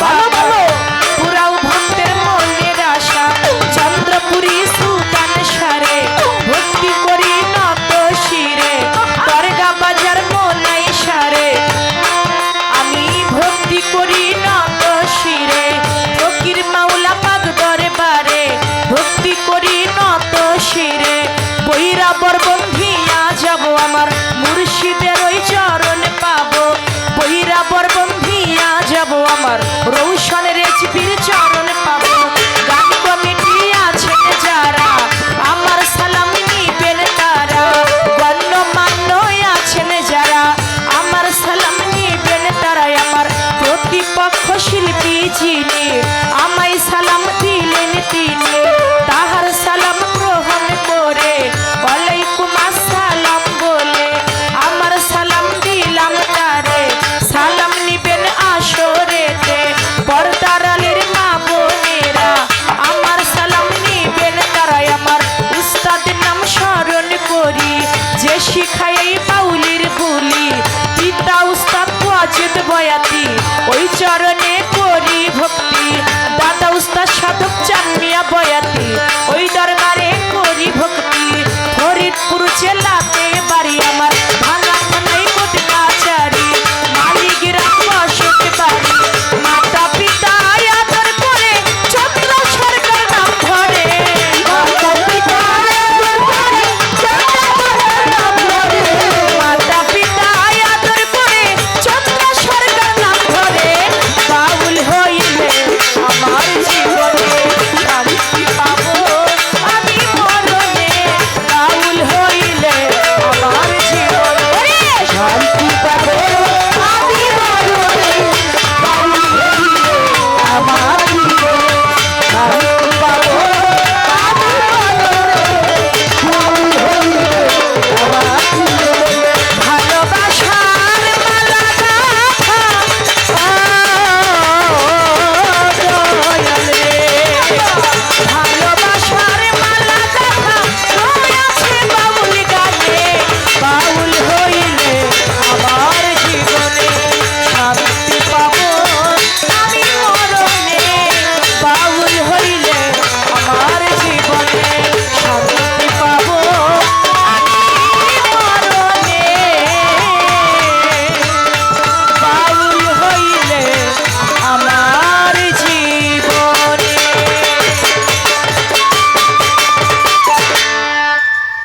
பல যে পাউলির বুলি পিতা উস্তাদ বয়াতি।